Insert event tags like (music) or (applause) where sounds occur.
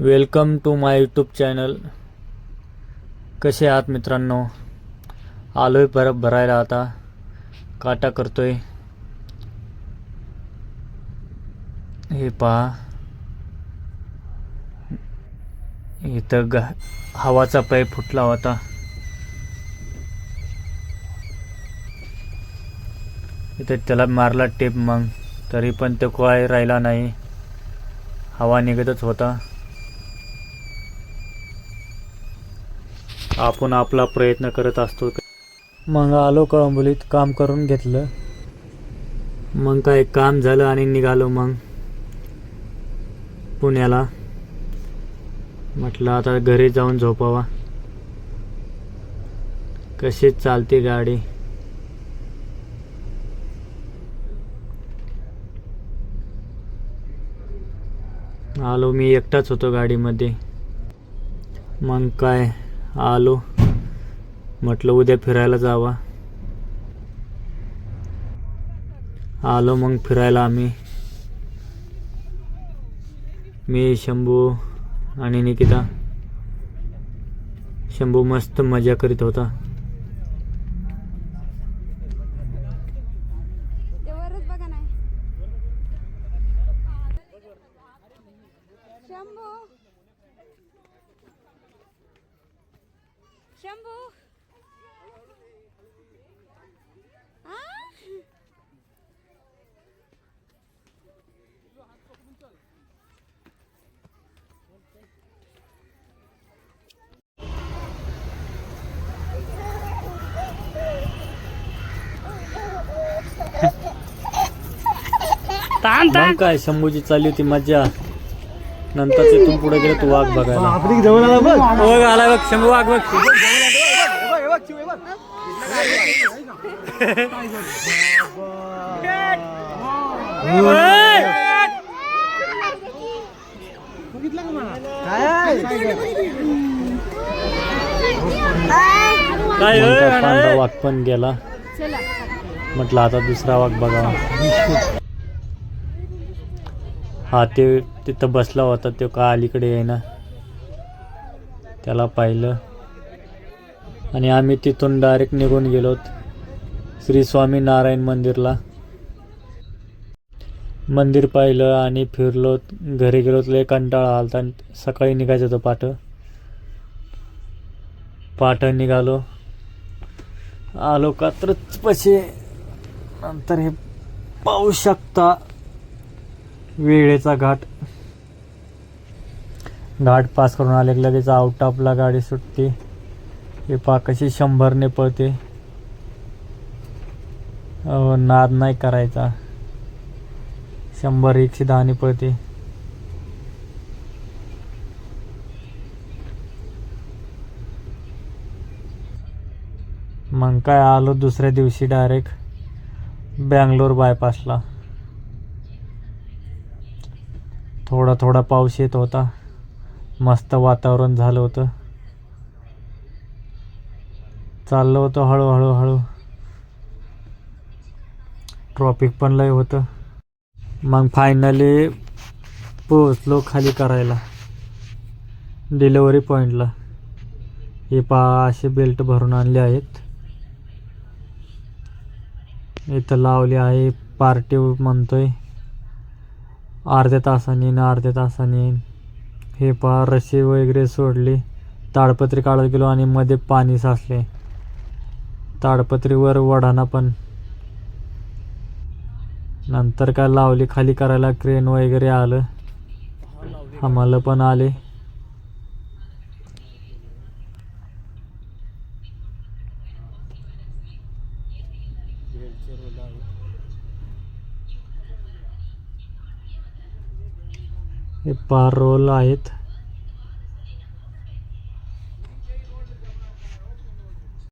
Welcome to my YouTube channel. कसे आहात मित्रांनो? आलोय बरफ भरायला आता. काटा करतोय. हे पहा. इथं ग हवाचा पाईप फुटला होता. इथं त्याला मारला टेप मग. तरी पण तो काय राहिला नाही. हवा निघतच होता. आपण आपला प्रयत्न करत असतो. मग आलो कळंबोलीत काम करून घेतलं. मग काय काम झालं आणि निघालो मग. पुण्याला. म्हटलं आता घरी जाऊन झोपावा. कशी चालते गाडी? आलो मी एकटाच होतो गाडीमध्ये. मग काय? आलो. म्हटलं उद्या फिरायला जावा. आलो मग फिरायला आम्ही. मी शंभू आणि निकिता. शंभू मस्त मजा करीत होता ते वरच बघा नाही शंभू शंभू. आ? (laughs) मग काय शंभूची चालली होती मजा नंतर तिथून पुढे गेलो तू वाघ बघायला. आपली जवळ आला बघ. बघ आला बघ शंभू वाघ बघ. काय वाघ पण गेला. चला. म्हटलं आता दुसरा वाघ बघावा. हा ते तिथं बसला होता तो का अलीकडे आहे ना त्याला पाहिलं. आणि आम्ही तिथून डायरेक्ट निघून गेलो श्री स्वामी नारायण मंदिरला. मंदिर पाहिलं आणि फिरलो. घरी गेलो लय कंटाळा आलता. आणि सकाळी निघायचं होतं पाठ. पाठ निघालो. आलो का तरच पैसे. नंतर हे पाहू शकता. वेळेचा घाट. घाट पास करून आले लगेच आउट ऑफला गाडी सुटते. हे पा कशी शंभरने पळते. नाद नाही करायचा. शंभर एकशे दहाने पळते. मग काय आलो दुसऱ्या दिवशी डायरेक्ट बँगलोर बायपासला थोडा थोडा पाऊस येत होता. मस्त वातावरण झालं होतं. चाललं होतं हळूहळू हळू. ट्रॉफिक पण लय होतं. मग फायनली पोचलो खाली करायला. डिलेवरी पॉईंटला हे पहा असे बेल्ट भरून आणले आहेत. इथं लावली आहे पार्टी म्हणतोय. अर्ध्या तासाने येईन अर्ध्या तासाने. येईन हे पहा रशी वगैरे सोडली. ताडपत्री काढत गेलो आणि मध्ये पाणी साचले. ताडपत्रीवर वडाना पण. नंतर काय लावली खाली करायला क्रेन वगैरे आलं. आम्हाला पण आले. हे पार रोल आहेत.